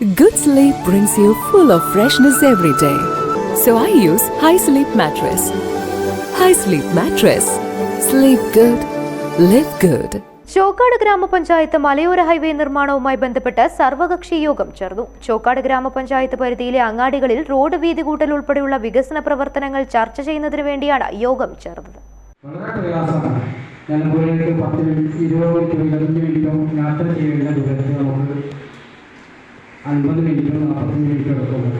Good sleep brings you full of freshness every day. So I use High Sleep Mattress. High Sleep Mattress. Sleep good. Live good. Chokkad ഗ്രാമപഞ്ചായത്ത് മലയോര highway നിർമ്മാണവുമായി ബന്ധപ്പെട്ട് സർവകക്ഷി യോഗം ചേർന്നു ചോക്കാട് ഗ്രാമപഞ്ചായത്ത് പരിധിയിലെ അങ്ങാടികളിൽ റോഡ് വീതി കൂട്ടൽ ഉൾപ്പെടെയുള്ള വികസന പ്രവർത്തനങ്ങൾ ചർച്ച ചെയ്യുന്നതിന് വേണ്ടിയാണ് യോഗം ചേർന്നത് വളരെ പ്രയാസമാണ് ഞാൻ പത്ത് മിനിറ്റ് ഇരുപത് മിനിറ്റ് യാത്ര ചെയ്യേണ്ട നമുക്ക് അൻപത് മിനിറ്റോ നാൽപ്പത് മിനിറ്റോ എടുക്കുള്ളൂ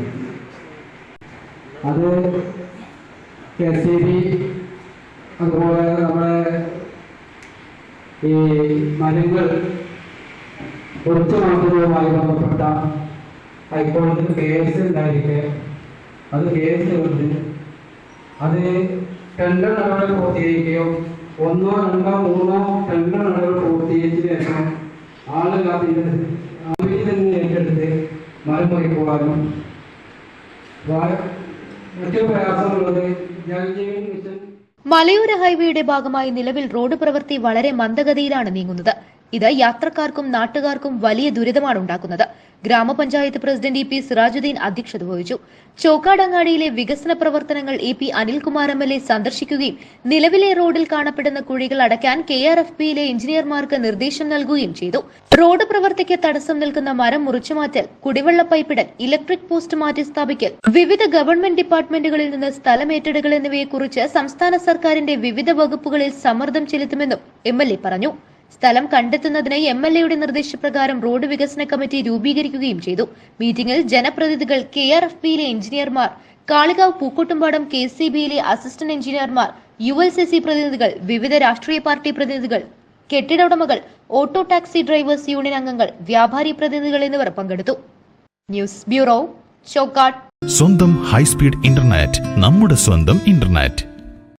അത് എസ് സി ബി അതുപോലെ നമ്മുടെ ഈ മരങ്ങൾ ഒളിച്ചു മാറ്റുന്നതുമായി ബന്ധപ്പെട്ട ഹൈക്കോടതി കേസ് ഉണ്ടായിരിക്കെ. അത് കേസ് കൊണ്ട് അത് ടെൻഡർ നടപടി പൂർത്തീകരിക്കുകയോ ഒന്നോ രണ്ടോ മൂന്നോ ടെൻഡർ നടപടി മരം പോകാനും. വാ- മറ്റു പ്രയാസമുള്ളത് മിഷൻ മലയോര ഹൈവേയുടെ ഭാഗമായി നിലവിൽ റോഡ് പ്രവൃത്തി വളരെ മന്ദഗതിയിലാണ് നീങ്ങുന്നത്. ഇത് യാത്രക്കാർക്കും നാട്ടുകാർക്കും വലിയ ദുരിതമാണ് ഉണ്ടാക്കുന്നത്. ഗ്രാമപഞ്ചായത്ത് പ്രസിഡന്റ് ഇ പി സിറാജുദ്ദീൻ അധ്യക്ഷത വഹിച്ചു. ചോക്കാടങ്ങാടിയിലെ വികസന പ്രവർത്തനങ്ങൾ E P Anilkumar M L A സന്ദർശിക്കുകയും നിലവിലെ റോഡിൽ കാണപ്പെടുന്ന കുഴികൾ അടയ്ക്കാൻ കെ ആർ എഫ് പിയിലെ എഞ്ചിനീയർമാർക്ക് നിർദ്ദേശം നൽകുകയും ചെയ്തു. റോഡ് പ്രവർത്തിക്ക് തടസ്സം നിൽക്കുന്ന മരം മുറിച്ചുമാറ്റൽ കുടിവെള്ള പൈപ്പിടൽ ഇലക്ട്രിക് പോസ്റ്റ് മാറ്റി സ്ഥാപിക്കൽ വിവിധ ഗവൺമെന്റ് ഡിപ്പാർട്ട്മെന്റുകളിൽ നിന്ന് സ്ഥലമേറ്റെടുക്കൽ എന്നിവയെക്കുറിച്ച് സംസ്ഥാന സർക്കാരിന്റെ വിവിധ വകുപ്പുകളിൽ സമ്മർദ്ദം ചെലുത്തുമെന്നും എം എൽ എ പറഞ്ഞു. സ്ഥലം കണ്ടെത്തുന്നതിന് എം എൽ എയുടെ നിർദ്ദേശപ്രകാരം റോഡ് വികസന കമ്മിറ്റി രൂപീകരിക്കുകയും ചെയ്തു. മീറ്റിംഗിൽ ജനപ്രതിനിധികൾ കെ ആർ എഫ് പിയിലെ എഞ്ചിനീയർമാർ കാളികാവ് പൂക്കോട്ടുംപാടം കെ സി ബിയിലെ അസിസ്റ്റന്റ് എഞ്ചിനീയർമാർ യു എൽ സി സി പ്രതിനിധികൾ വിവിധ രാഷ്ട്രീയ പാർട്ടി പ്രതിനിധികൾ കെട്ടിട ഉടമകൾ ഓട്ടോ ടാക്സി ഡ്രൈവേഴ്സ് യൂണിയൻ അംഗങ്ങൾ വ്യാപാരി പ്രതിനിധികൾ എന്നിവർ പങ്കെടുത്തു. ന്യൂസ് ബ്യൂറോ ചോക്കാട്ട് സ്വന്തം ഹൈസ്പീഡ് ഇന്റർനെറ്റ് നമ്മുടെ സ്വന്തം ഇന്റർനെറ്റ്.